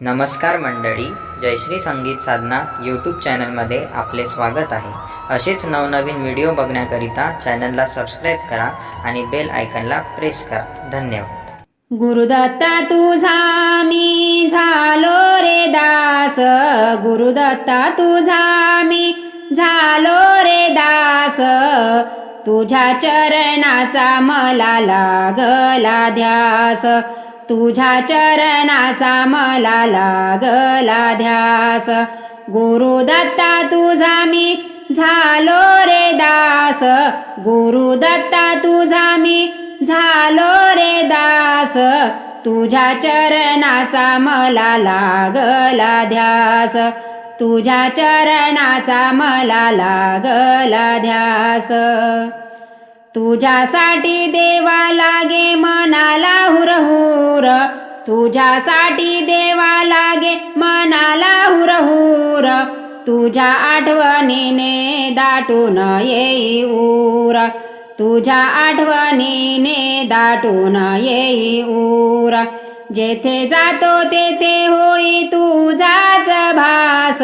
नमस्कार मंडळी जयश्री संगीत साधना यूट्यूब चॅनलमध्ये आपले स्वागत आहे. असेच नवनवीन व्हिडिओ बघण्याकरिता चॅनलला सबस्क्राईब करा आणि बेल आयकनला प्रेस करा. धन्यवाद. गुरुदत्ता तुझा मी झालो रे दास. गुरुदत्ता तुझा मी झालो रे दास. तुझ्या चरणाचा मला लागला ध्यास. तुझ्या चरणाचा मला लागला ध्यास. गुरुदत्ता तुझा मी झालो रे दास. गुरुदत्ता तुझा मी झालो रे दास. तुझ्या चरणाचा मला लागला ध्यास. तुझ्या चरणाचा मला लागला ध्यास. तुझ्यासाठी देवा लागे मनाला हुरहुर. तुझ्यासाठी देवा लागे मनाला हुरहुर. तुझ्या आठवणीने दाटून येई ऊर तुझ्या आठवणीने दाटून येई ऊर जेथे जातो तेथे होई तुझाच भास.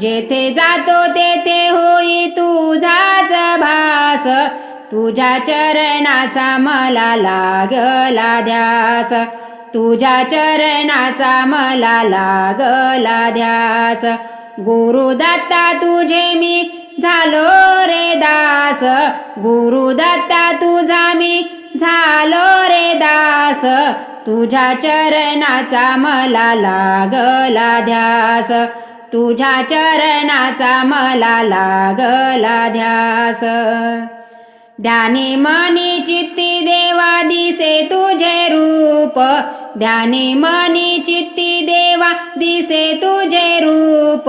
जेथे जातो तेथे होई तुझाच भास. तुझ्या चरणाचा मला लागला ध्यास. तुझ्या चरणाचा मला लागला ध्यास. गुरुदत्ता तुझे मी झालो रे दास. गुरुदत्ता तुझा मी झालो रे दास. तुझ्या चरणाचा मला लागला ध्यास. तुझ्या चरणाचा मला लागला ध्यास. ध्यानी मनी चित्ती देवा दिसे तुझे रूप. ध्यानी मनी चित्ती देवा दिसे तुझे रूप.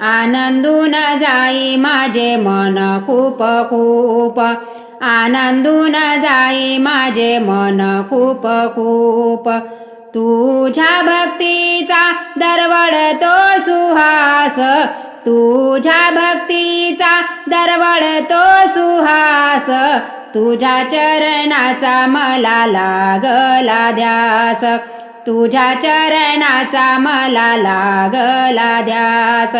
आनंदून जाई माझे मन खूप खूप. आनंदून जाई माझे मन खूप खूप. तुझ्या भक्तीचा दरवळतो सुहास. तुझ्या भक्तीचा दरवळतो सुहास तुझ्या चरणाचा मला लागला ध्यास. तुझ्या चरणाचा मला लागला ध्यास.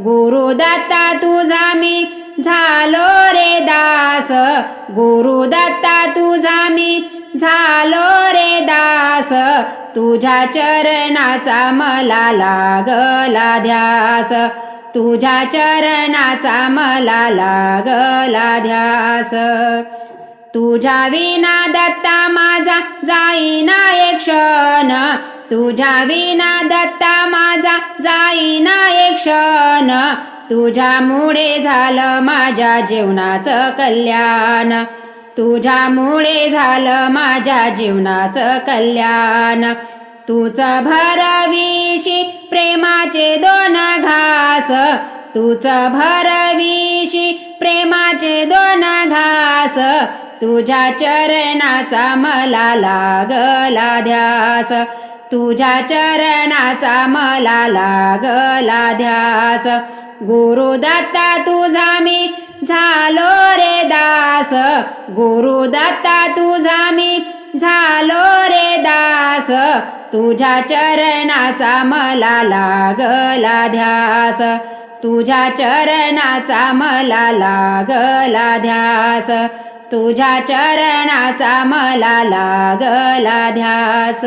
गुरुदत्ता तुझा मी झालो रे दास. गुरुदत्ता तुझा मी झालो रे दास. तुझ्या चरणाचा मला लागला ध्यास. तुझ्या चरणाचा मला लागला ध्यास. तुझ्या विना दत्ता माझा जाईना एक क्षण. तुझ्या विना दत्ता माझा जाईना एक क्षण. तुझ्यामुळे झालं माझ्या जीवनाचं कल्याण. तुझ्यामुळे झालं माझ्या जीवनाचं कल्याण. तुच भरविशी प्रेमाचे दोन घास. तुच भरविशी प्रेमाचे दोन घास. तुझ्या चरणाचा मला लागला ध्यास. तुझ्या चरणाचा मला लागला ध्यास. गुरुदत्ता तुझा मी झालो रे दास. गुरुदत्ता तुझा मी झालो रे दास तुझ्या चरणाचा मला लागला ध्यास. तुझ्या चरणाचा मला लागला ध्यास. तुझ्या चरणाचा मला लागला ध्यास.